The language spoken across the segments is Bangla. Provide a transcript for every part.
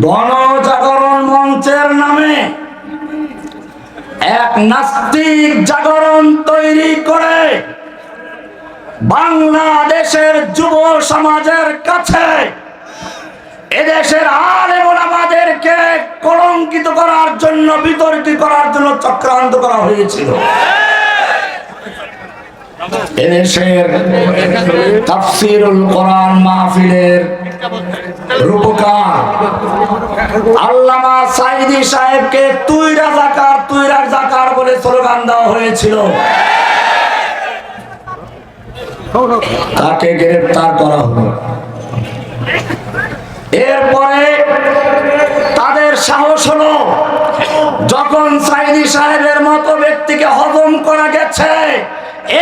গণজাগরণ মঞ্চের নামে এক নাস্তিক জাগরণ তৈরি করে বাংলাদেশের যুব সমাজের কাছে এদেশের আলেম আমাদেরকে কলঙ্কিত করার জন্য, বিতর্কিত করার জন্য চক্রান্ত করা হয়েছিল। এদেশের তাফসিরুল কোরআন মাহফিলের রূপকার আল্লামা সাইদি সাহেবকে বলে স্লোগান দেওয়া হয়েছিল। তাকে গ্রেফতার করা হলো। এরপরে তাদের সাহস হলো, যখন সাইদি সাহেবের মতো ব্যক্তিকে হজম করা গেছে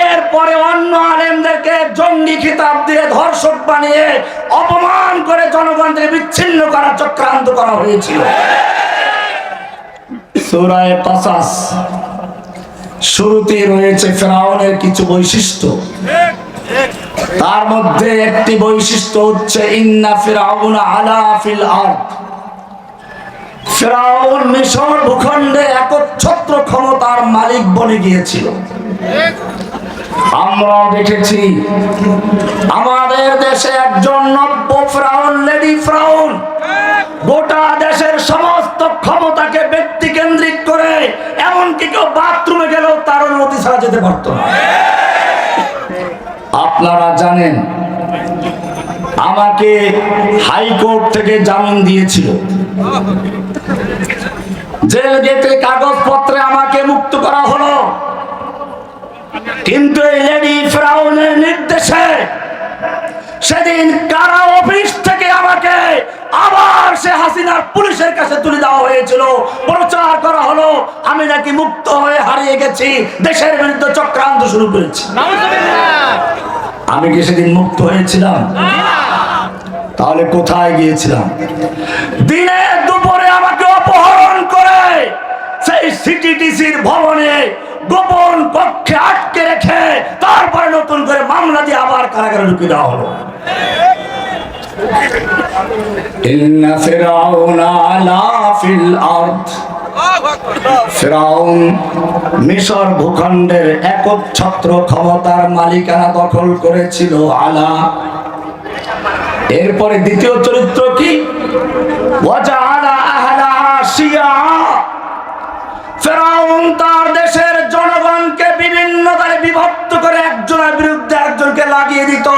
এরপরে অন্য আলেমদেরকে জঙ্গি খিতাব দিয়ে ধর্ষক বানিয়ে অপমান করে জনগণকে বিচ্ছিন্ন করার চক্রান্ত করা হয়েছিল। সুরায় কাসাস শুরুতে রয়েছে ফেরাউনের কিছু বৈশিষ্ট্য। তার মধ্যে একটি বৈশিষ্ট্য হচ্ছে, ইন্না ফিরাউন আলা ফিল আরদ। ফেরাউন মিশর ভূখণ্ডে একচ্ছত্র ক্ষমতার মালিক বনে গিয়েছিল। আমরা দেখেছি আমাদের দেশে একজন নব্য ফ্রাউন, লেডি ফ্রাউন। গোটা দেশের সমস্ত ক্ষমতাকে ব্যক্তি কেন্দ্রিক করে এমনকি কেউ বাথরুমে গেলেও তার অনুমতি ছাড়া যেতে পারত আপনারা জানেন, আমাকে হাইকোর্ট থেকে জামিন দিয়েছিল। জেল গেটে কাগজপত্রে আমাকে মুক্ত করা হলো। কিন্তু এই লেডি ফ্রাউনের নির্দেশে সেদিন কারা অফিস থেকে আমাকে আবার সে হাসিনার পুলিশের কাছে তুলে দেওয়া হয়েছিল। প্রচার করা হলো আমি নাকি মুক্ত হয়ে হারিয়ে গেছি দেশের বিরুদ্ধে চক্রান্ত শুরু করেছি। আমি কি সেদিন মুক্ত হয়েছিলাম? তাহলে কোথায় গিয়েছিলাম? দিনে দুপুরে আমাকে অপহরণ করে সেই সিটিটিসির ভবনে গোপন কক্ষে আটকে রেখে তারপরে নতুন করে মামলা দিয়ে আবার কারাগারে ঢুকে দেওয়া হলো। আলা ফেরাউন মিশর ভূখণ্ডের একচ্ছত্র ক্ষমতার মালিকানা দখল করেছিল আলা। এরপরে দ্বিতীয় চরিত্র কি? ওয়াজাআলা আহলাহা শিয়া ফেরাউন তার দেশের জনগণকে বিভিন্ন দলে বিভক্ত করে একজনের বিরুদ্ধে একজনকে লাগিয়ে দিত।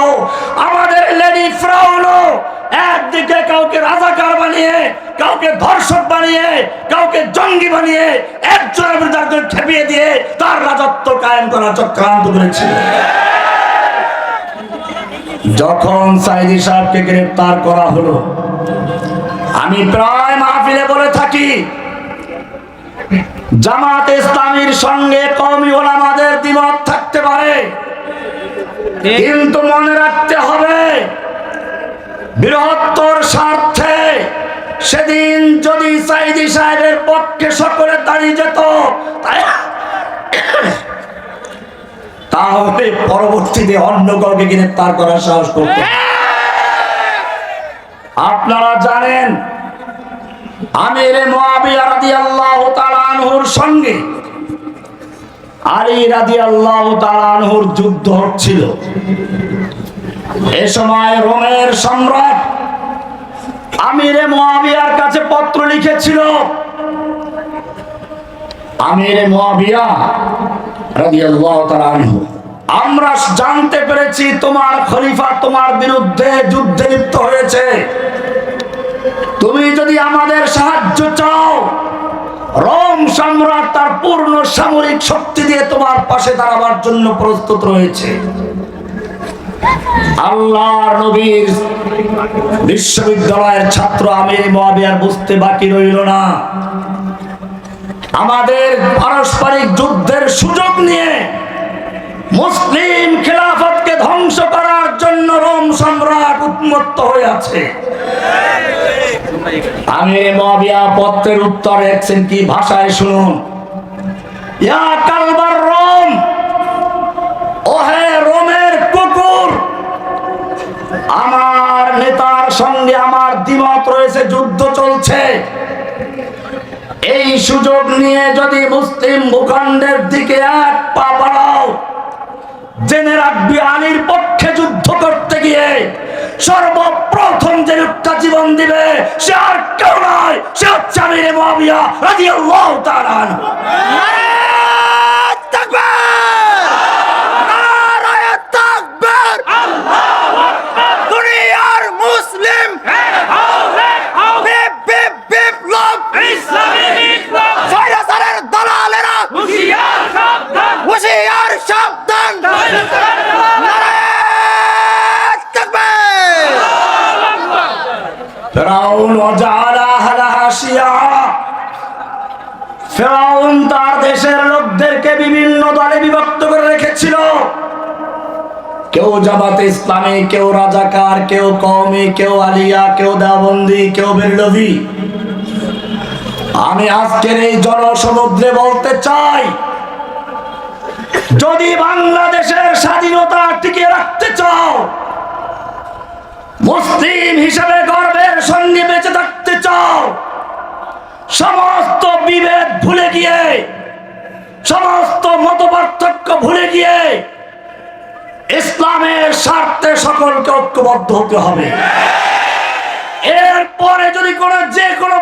আমাদের লেডি ফ্রাউনও একদিকে কাউকে রাজাকার বানিয়ে, কাউকে ধর্ষক বানিয়ে, কাউকে জঙ্গি বানিয়ে, একজনের বিরুদ্ধে একজন খেপিয়ে দিয়ে তার রাজত্ব কায়েম করার চক্রান্ত করেছিল যখন সাইদি সাহেবকে গ্রেফতার করা হলো, আমি প্রায় মাহফিলে বলে থাকি জামাত ইসলামীর সঙ্গে কওমি ওলামাদের দ্বিমত থাকতে পারে। কিন্তু মনে রাখতে হবে বৃহত্তর স্বার্থে সেদিন যদি সাইদি সাহেবের পক্ষে সকলে দাঁড়িয়ে যেত তাহলে পরবর্তীতে অন্য কাউকে গ্রেফতার করার সাহস করতে। আপনারা জানেন আমির মুয়াবিয়া তাআলা আনহুর সঙ্গে আলী যুদ্ধ হচ্ছিল। সময় রোমের সম্রাট আমিরে মুয়াবিয়ার কাছে পত্র লিখেছিল, আমিরে আমরা জানতে পেরেছি তোমার খলিফা তোমার বিরুদ্ধে যুদ্ধে লিপ্ত হয়েছে। তুমি যদি আমাদের সাহায্য চাও, রোম সম্রাট তার পূর্ণ সামরিক শক্তি দিয়ে তোমার পাশে দাঁড়াবার জন্য প্রস্তুত রয়েছে। বিশ্ববিদ্যালয়ের ছাত্র আমির মহাবিয়ার বুঝতে বাকি রইল না। আমাদের পারস্পরিক যুদ্ধের সুযোগ নিয়ে মুসলিম করার জন্য রোম সম্রাট উন্মত্ত হয়ে আছে। আমি মহাবিয়া পত্রের উত্তর একছেন কি ভাষায় শুনুন। ইয়া কালবার রোম, ওহে রোমের কুকুর, আমার নেতার সঙ্গে আমার দ্বিমত রয়েছে, যুদ্ধ চলছে। এই সুযোগ নিয়ে যদি মুসলিম ভূখণ্ডের দিকে এক পা বাড়াও, জেনে রাখবি আলীর পক্ষে যুদ্ধ সর্বপ্রথম যে লোকটা জীবন দিবে সে আর কেউ নয় সে হচ্ছে আমির মুয়াবিয়া রাদিয়াল্লাহু তাআলা আনহু। দুনিয়ার মুসলিম। বিপ বিপ বিপ্লব ফাইরাসারের দালালেরা। হুশিয়ার সাবধান। ফেরাউন ফেরাউন তার দেশের লোকদেরকে বিভিন্ন দলে বিভক্ত করে রেখেছিল। কেউ জামাতে ইসলামী, কেউ রাজাকার, কেউ কওমি, কেউ আলিয়া, কেউ দেওবন্দি, কেউ বেরলভি আমি আজকের এই জনসমুদ্রে বলতে চাই, যদি বাংলাদেশের স্বাধীনতা টিকিয়ে রাখতে চাও মুসলিম হিসেবে গর্বের সঙ্গে বেঁচে থাকতে চাও। সমস্ত বিভেদ ভুলে গিয়ে, সমস্ত মত পার্থক্য ভুলে গিয়ে ইসলামের স্বার্থে সকলকে ঐক্যবদ্ধ হতে হবে। এরপরে যদি কোনো যে কোনো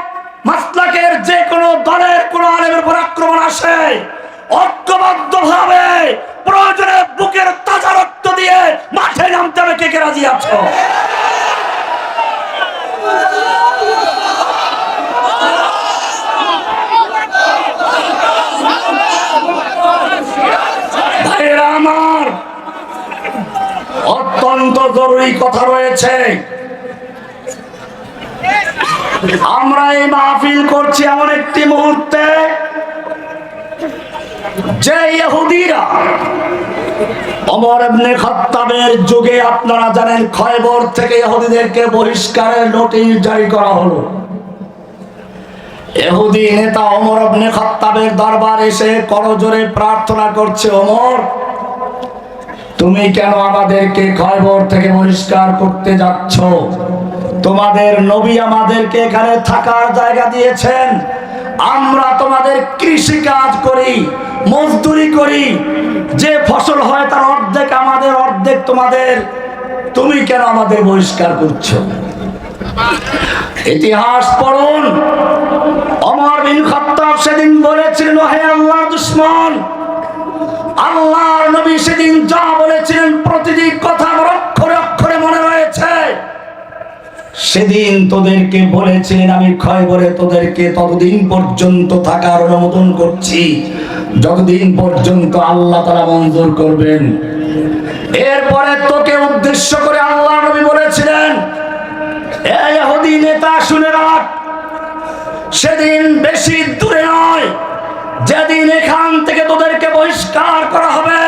মাসলাকের, যে কোনো দলের কোনো আলেমের উপর আক্রমণ আসে ঐক্যবদ্ধ ভাবে প্রয়োজনে বুকের তাজা রক্ত দিয়ে মাঠে নামতে হবে। কে কে রাজি আছো? আমার, অত্যন্ত জরুরি কথা রয়েছে। আমরা এই মাহফিল করছি এমন একটি মুহূর্তে। যে ইহুদিরা। অমর ইবনে খাত্তাবের যুগে আপনারা জানেন খয়বর থেকে ইহুদিদেরকে বহিষ্কারের নোটিশ জারি করা হলো। এহুদি নেতা অমর ইবনে খাত্তাবের দরবার এসে করজোরে প্রার্থনা করছে ওমর তুমি কেন আমাদেরকে খয়বর থেকে বহিষ্কার করতে যাচ্ছ? তোমাদের নবী আমাদেরকে এখানে থাকার জায়গা দিয়েছেন। আমরা তোমাদের কৃষি কাজ করি, মজদুরি করি, যে ফসল হয় তার অর্ধেক আমাদের, অর্ধেক তোমাদের। তুমি কেন আমাদের বহিষ্কার করছ? ইতিহাস পড়ুন। অমর বিন খাত্তাব সেদিন বলেছিলেন হে আল্লাহর দুশ্মন, আল্লাহর নবী সেদিন যা বলেছিলেন প্রতিটি কথা আমার অক্ষরে অক্ষরে মনে রয়েছে সেদিন তোদেরকে বলেছেন আমি ক্ষয় করে তোদেরকে ততদিন পর্যন্ত থাকার অনুমোদন করছি। যতদিন পর্যন্ত আল্লাহ তারা মঞ্জুর করবেন। এরপরে তোকে উদ্দেশ্য করে আল্লাহ নবী বলেছিলেন নেতা, শুনে রাখ। সেদিন বেশি দূরে নয়। যেদিন এখান থেকে তোদেরকে বহিষ্কার করা হবে,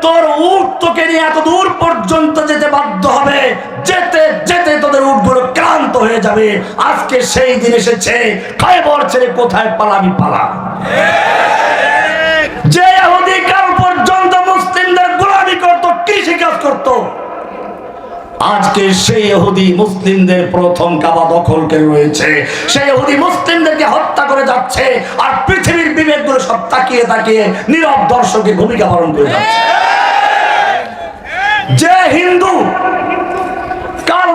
তোর উট তোকে নিয়ে এত দূর পর্যন্ত যেতে বাধ্য হবে। যেতে যেতে তোদের ক্লান্ত হয়ে যাবে। আজকে সেই দিন এসেছে। খাইবর ছেড়ে কোথায় পালাবি, পালা। যে কাল পর্যন্ত মুসলিমদের গোলামি করত, কৃষি কাজ করতো। আজকে সেই মুসলিমদের প্রথম কাবা দখল রয়েছে। সেই মুসলিমদেরকে হত্যা করে যাচ্ছে আর পৃথিবীর বিবেকগুলো সব তাকিয়ে তাকিয়ে নীরব দর্শকের ভূমিকা পালন করে যাচ্ছে। যে হিন্দু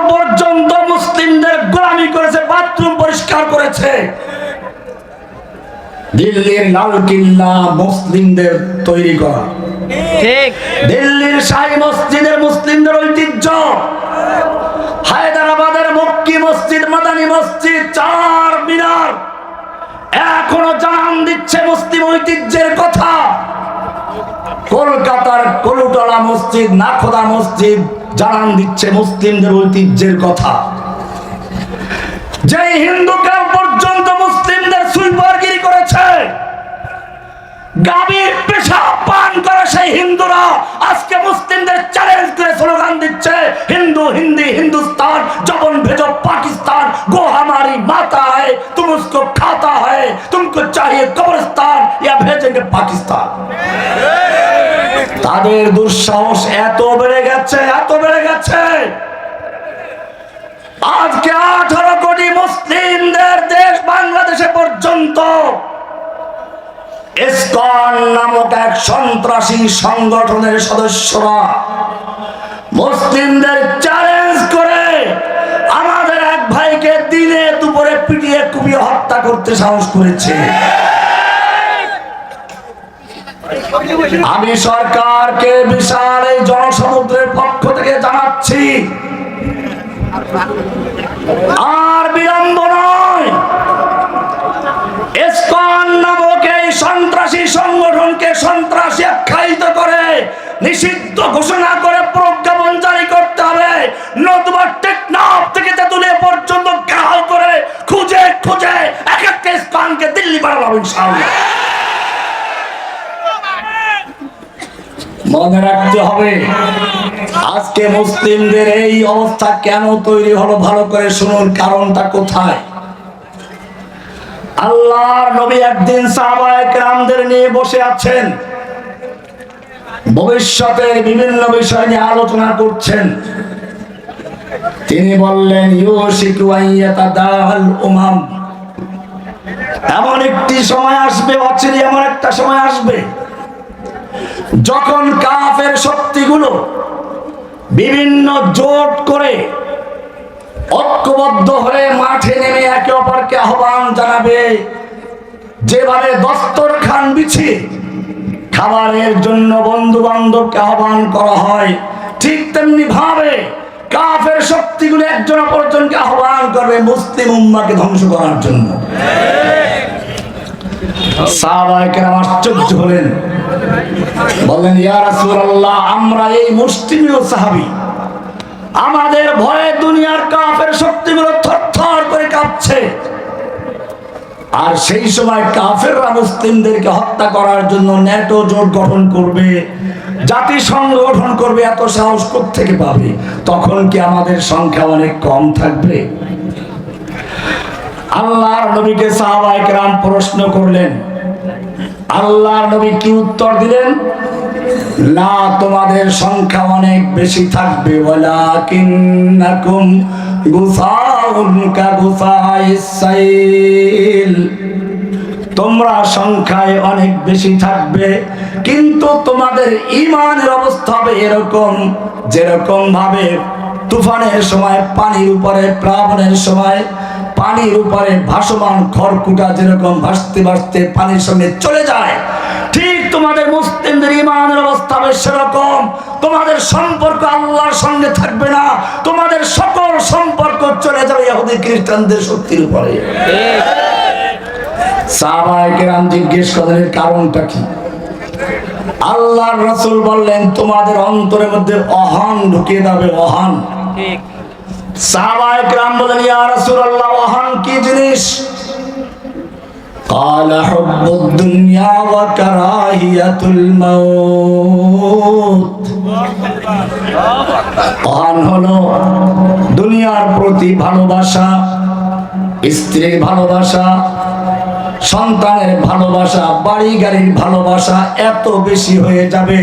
পর্যন্ত মুসলিমদের গোলামি করেছে বাথরুম পরিষ্কার করেছে। দিল্লির লাল কিল্লা মুসলিমদের তৈরি করা। ঠিক। দিল্লির শাহী মসজিদের মুসলিমদের ঐতিহ্য। হায়দ্রাবাদের মক্কি মসজিদ মাদানী মসজিদ চার মিনার। এখনও জানান দিচ্ছে মুসলিম ঐতিহ্যের কথা। কলকাতার কলুটলা মসজিদ নাখোদা মসজিদ জানান দিচ্ছে মুসলিমদের ঐতিহ্যের কথা যে হিন্দু কাল পর্যন্ত মুসলিমদের সুইপারগিরি করেছে গাভীর পেশাব পান করে সেই হিন্দুরা আজকে মুসলিমদের চ্যালেঞ্জ করে স্লোগান দিচ্ছে হিন্দু হিন্দি হিন্দুস্তান जबन भेजो पाकिस्तान गो हमारी माता है तुम उसको खाता है तुमको चाहिए कब्रिस्तान या भेजेंगे पाकिस्तान তাদের দুঃসাহস এত বেড়ে গেছে, এত বেড়ে গেছে। আজকে আঠারো কোটি মুসলিমদের দেশ বাংলাদেশে পর্যন্ত নামক এক সন্ত্রাসী সংগঠনের সদস্যরা মুসলিমদের চ্যালেঞ্জ করে আমাদের এক ভাইকে দিনে দুপুরে পিটিয়ে কুপিয়ে হত্যা করতে সাহস করেছে। আমি সরকারকে বিশাল এই জনসমুদ্রের পক্ষ থেকে জানাচ্ছি, আর বিলম্ব নিষিদ্ধ ঘোষণা করে প্রজ্ঞাপন করতে হবে। নতুবা টেকনাফ পর্যন্ত ঘেরাও করে খুঁজে খুঁজে এক একটা দিল্লি পাঠাবো ইনশাআল্লাহ। মনে রাখতে হবে। আজকে মুসলিমদের এই অবস্থা কেন তৈরি হলো ভালো করে শুনুন, কারণটা কোথায়? আল্লাহর নবী একদিন সাহাবায়ে কেরামদের নিয়ে বসে আছেন। ভবিষ্যতের বিভিন্ন বিষয় নিয়ে আলোচনা করছেন। তিনি বললেন এমন একটি সময় আসবে অচিরে এমন একটা সময় আসবে। যখন কাফের শক্তিগুলো বিভিন্ন জোট করে ঐক্যবদ্ধ হয়ে মাঠে নেমে একে অপরকে আহ্বান জানাবে, যেভাবে দস্তরখান বিছিয়ে খাবারের জন্য বন্ধু বান্ধবকে আহ্বান করা হয়, ঠিক তেমনি ভাবে কাফের শক্তিগুলো একজন অপরজনকে আহ্বান করবে মুসলিম উম্মাকে ধ্বংস করার জন্য। সাহাবাহিকের আশ্চর্য হলেন। রাসূলুল্লাহ, আমরা এই মুসলিমীয় সাহাবী। আমাদের ভয়ে দুনিয়ার কাফের শক্তিগুলো থরথর করে কাঁপছে। আর সেই সময় কাফেররা মুসলিমদেরকে হত্যা করার জন্য ন্যাটো জোট গঠন করবে, জাতিসংঘ গঠন করবে, এত সাহস থেকে পাবে? তখন কি আমাদের সংখ্যা অনেক কম থাকবে? আল্লাহর নবীকে সাহাবায়ে কেরাম প্রশ্ন করলেন আল্লাহর নবী কি উত্তর দিলেন? না, তোমাদের সংখ্যা অনেক বেশি থাকবে। ওয়ালাকিন্নাকুম গুসাউন কা গুসাইস সাইল। তোমরা সংখ্যায় অনেক বেশি থাকবে, কিন্তু তোমাদের ইমানের অবস্থা হবে এরকম যেরকম ভাবে তুফানের সময়, পানির উপরে প্লাবনের সময় পানির উপরে ভাসমান খড়কুটা যেরকম ভাসতে ভাসতে পানির সঙ্গে চলে যায়, ঠিক তোমাদের মুসলিমদের ইমানের অবস্থা হবে সেরকম। তোমাদের সম্পর্ক আল্লাহর সঙ্গে থাকবে না, তোমাদের সকল সম্পর্ক চলে যাবে ইহুদি খ্রিস্টানদের শক্তির উপরে। সাহাবাহাম জিজ্ঞেস এর কারণটা কি? আল্লাহর রসুল বললেন, তোমাদের অন্তরের মধ্যে অহান ঢুকিয়ে দেবে অহান। ঠিক। সাহাবাহাম বলেন ইয়া রাসূলুল্লাহ অহং কি জিনিস قال حب الدنيا وكراهية الموت অহং হলো দুনিয়ার প্রতি ভালোবাসা স্ত্রীর ভালোবাসা সন্তানের ভালোবাসা বাড়ি গাড়ির ভালোবাসা এত বেশি হয়ে যাবে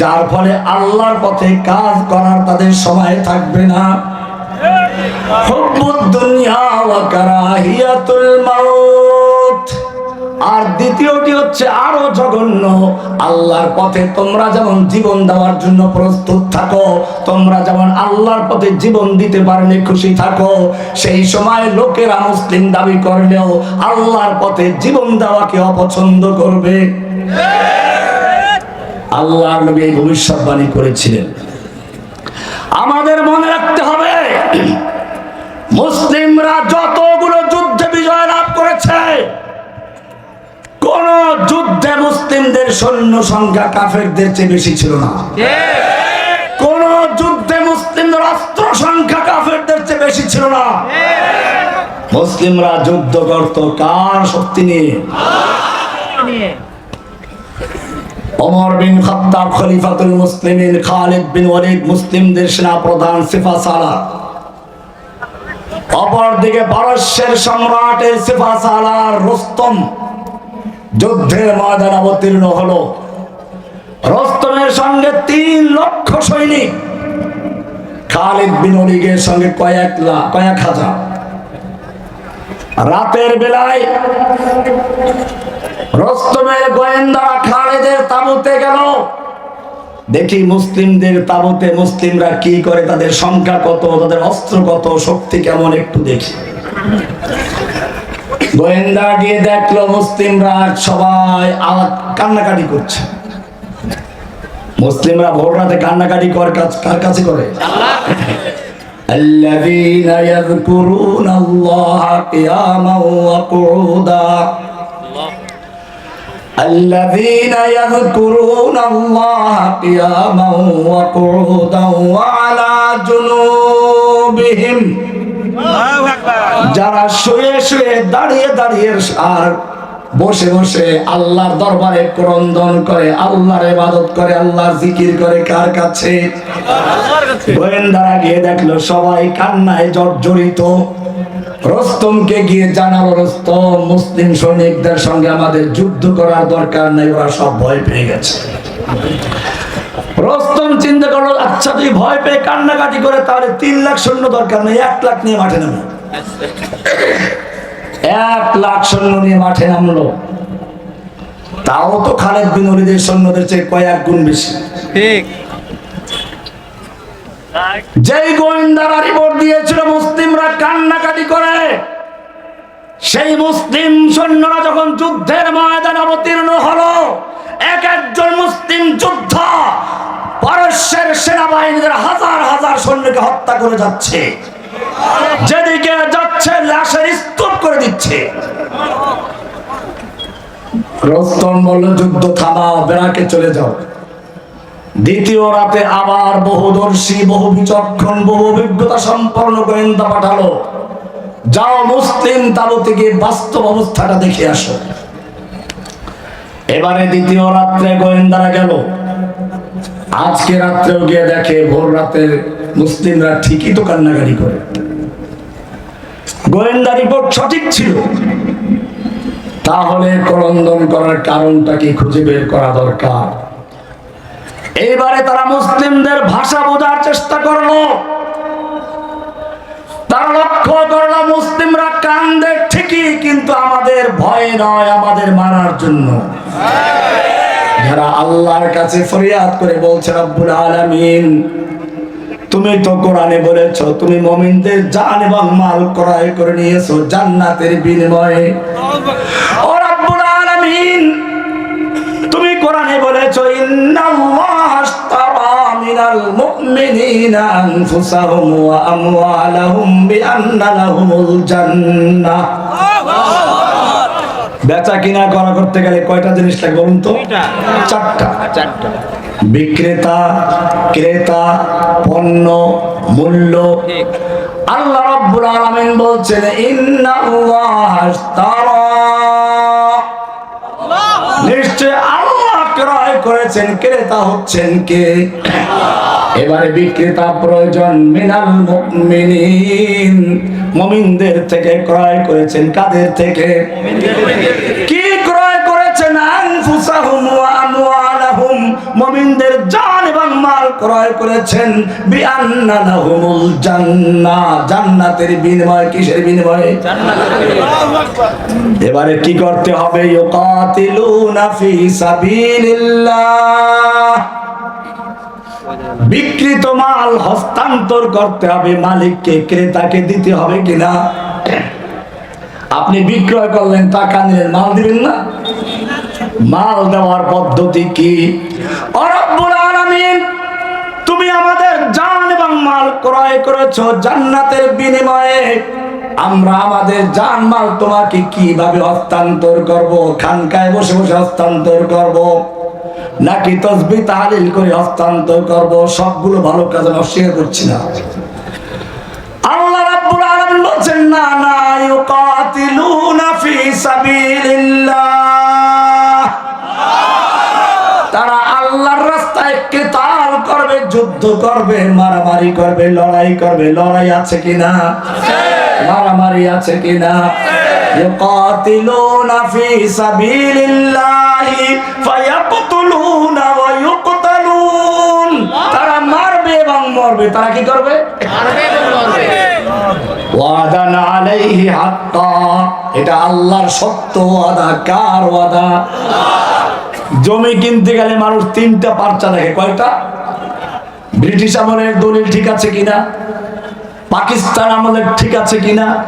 যার ফলে আল্লাহর পথে কাজ করার তাদের সময় থাকবে না আর দ্বিতীয়টি হচ্ছে আরও জঘন্য, আল্লাহর পথে তোমরা যেমন জীবন দেওয়ার জন্য প্রস্তুত থাকো, তোমরা যেমন আল্লাহর পথে জীবন দিতে পারলে খুশি থাকো, সেই সময় লোকেরা মুসলিম দাবি করলেও আল্লাহর পথে জীবন দেওয়াকে অপছন্দ করবে? আল্লাহর নবী ভবিষ্যৎবাণী করেছিলেন। আমাদের মনে রাখতে হবে মুসলিমরা যতগুলো যুদ্ধে বিজয় লাভ করেছে, কোন যুদ্ধে মুসলিমদের সৈন্য সংখ্যা কাফেরদের চেয়ে বেশি ছিল না। কোন যুদ্ধে মুসলিমদের অস্ত্র সংখ্যা কাফেরদের চেয়ে বেশি ছিল না। মুসলিমরা যুদ্ধ করত কার শক্তি নিয়ে? ওমর বিন খাত্তাব খলিফাতুল মুসলিমিন খালিদ বিন ওয়ালিদ মুসলিমদের সেনা প্রধান সিফা সালার অপরদিকে পারস্যের সম্রাটের সিফা সালার রুস্তম যুদ্ধের ময়দান অবতীর্ণ হলো। রস্তমের সঙ্গে তিন লক্ষ সৈনিক, খালিদ বিন সঙ্গে কয়েক লাখ কয়েক হাজার। রাতের বেলায় রস্তমের গোয়েন্দা খালেদের তাবুতে গেল। দেখি মুসলিমদের তাবুতে মুসলিমরা কি করে তাদের সংখ্যা কত তাদের অস্ত্র কত শক্তি কেমন একটু দেখি গোয়েন্দা গিয়ে দেখলো মুসলিমরা সবাই আওয়াজ কান্নাকাটি করছে মুসলিমরা ভোর রাতে কান্নাকাটি কর কাজ- কার কাছে করে الذين يذكرون الله قياما وقعودا الذين يذكرون الله قياما وقعودا وعلى جنوبهم যারা শুয়ে শুয়ে দাঁড়িয়ে দাঁড়িয়ে আর বসে বসে আল্লাহর দরবারে ক্রন্দন করে আল্লাহর ইবাদত করে আল্লাহর জিকির করে কার কাছে গোয়েন্দারা গিয়ে দেখলো সবাই কান্নায় জর্জরিত রস্তমকে গিয়ে জানালো, রস্তম, মুসলিম সৈনিকদের সঙ্গে আমাদের যুদ্ধ করার দরকার নেই, ওরা সব ভয় পেয়ে গেছে। রস্তম চিন্তা করল আচ্ছা তুই ভয় পেয়ে কান্নাকাটি করে তাহলে তিন লাখ সৈন্য দরকার নেই, এক লাখ নিয়ে মাঠে নামো এক লাখ সৈন্য নিয়ে মাঠে নামলো। তাও তো খালেদ বিন ওলিদের সৈন্যদের চেয়ে কয়েক গুণ বেশি। ঠিক। যেই গোয়েন্দারা রিপোর্ট দিয়েছিল মুসলিমরা কান্নাকাটি করে, সেই মুসলিম সৈন্যরা যখন যুদ্ধের ময়দানে অবতীর্ণ হলো, এক একজন মুসলিম যোদ্ধা, পারস্যের সেনাবাহিনীদের হাজার হাজার সৈন্যকে হত্যা করে যাচ্ছে। যেদিকে যাচ্ছে, লাশের স্তূপ করে দিচ্ছে। রস্তম বলল, যুদ্ধ থামাও বেড়াকে চলে যাও। দ্বিতীয় রাতে আবার বহুদর্শী বহু বিচক্ষণ বহু অভিজ্ঞতা সম্পন্ন গোয়েন্দা পাঠালো। যাও মুসলিম তাবু থেকে বাস্তব অবস্থাটা দেখে আসো। এবারে দ্বিতীয় রাত্রে গোয়েন্দারা গেল। আজকে রাত্রেও গিয়ে দেখে ভোর রাতের মুসলিমরা ঠিকই তো কান্নাকারি করে। গোয়েন্দা রিপোর্ট সঠিক ছিল। তাহলে ক্রন্দন করার কারণটা কি খুঁজে বের করা দরকার? এইবারে তারা মুসলিমদের ভাষা বোঝার চেষ্টা করল। তারা লক্ষ্য করল, মুসলিমরা কান্দে ঠিকই, কিন্তু আমাদের ভয় নয় আমাদের মারার জন্য। যারা আল্লাহর কাছে ফরিয়াদ করে বলছে, রব্বুল আলামিন, তুমি তো কোরআনে বলেছ, তুমি মমিনদের জান এবং মাল ক্রয় করে নিয়েছো জান্নাতের বিনিময়ে। ও রব্বুল আলামিন তুমি কোরআনে বলেছ বেচা কিনা করা করতে গেলে কয়টা জিনিস লাগে বলুন তো? চারটা। চারটা। বিক্রেতা ক্রেতা পণ্য মূল্য। আল্লাহ রাব্বুল আলামিন বলছেন ইন্নাল্লাহ আশতারা। নিশ্চয় করেছেন ক্রেতা হচ্ছেন কে? এবারে বিক্রেতা প্রয়োজন মিনাল মুমিনিন। মুমিনদের থেকে ক্রয় করেছেন কাদের থেকে? কি ক্রয় করেছেন? আনফুসাহুম ওয়া আমওয়ালাহুম মুমিনদের জান এবং মাল ক্রয় করেছেন বিআন্না লাহুমুল জান্নাহ জান্নাতের বিনিময় কিসের বিনিময়ে? এবারে কি করতে হবে? ইউকাতিলুনা ফি সাবিলিল্লাহ। বিকৃত মাল হস্তান্তর করতে হবে। মালিককে, ক্রেতাকে দিতে হবে কিনা? আপনি বিক্রয় করলেন, টাকা নিলেন, মাল দিবেন না? মাল দেওয়ার পদ্ধতি কি? তুমি আমাদের জান এবং মাল ক্রয় করেছ জান্নাতের বিনিময়ে। আমরা আমাদের জান মাল তোমাকে কীভাবে হস্তান্তর করব? খানকায় বসে বসে হস্তান্তর করব? নাকি তসবি তাহলিল করে হস্তান্তর করব? সবগুলো ভালো কাজ অস্বীকার করছি না। আল্লাহ রাব্বুল আলামিন বলছেন, না না, ইউকাতিলুনা ফি সাবিলিল্লাহ তারা আল্লাহর রাস্তায় কেতাল করবে যুদ্ধ করবে মারামারি করবে লড়াই করবে লড়াই আছে কিনা মারামারি আছে কিনা يقاتلون في سبيل الله فيقتلون ويقتلون তারা মারবে এবং মরবে তারা কি করবে ওয়াদান আলাইহি হাক্কা এটা আল্লাহর সত্য ওয়াদা কার ওয়াদা জমি কিনতে গেলে মানুষ তিনটা পার্চা দেখে কয়টা? ব্রিটিশ আমলের দলিল ঠিক আছে কিনা? পাকিস্তান আমলের ঠিক আছে কিনা?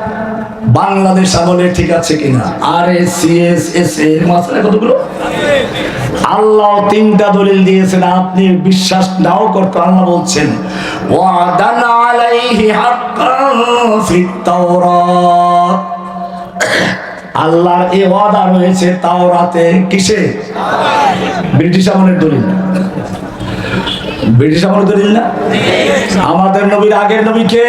বাংলাদেশ আমলের ঠিক আছে কিনা? আর এস এস এস এর কতগুলো? আল্লাহ তিনটা দলিল দিয়েছেন, আপনি বিশ্বাস নাও করতে আল্লাহ বলছেন, ওয়াদান আল্লাহর এ ওয়াদা রয়েছে তাও রাতে কিসে? ব্রিটিশ আমলের দলিল। ব্রিটিশ আমলের দলিল না? আমাদের নবীর আগের নবী কে?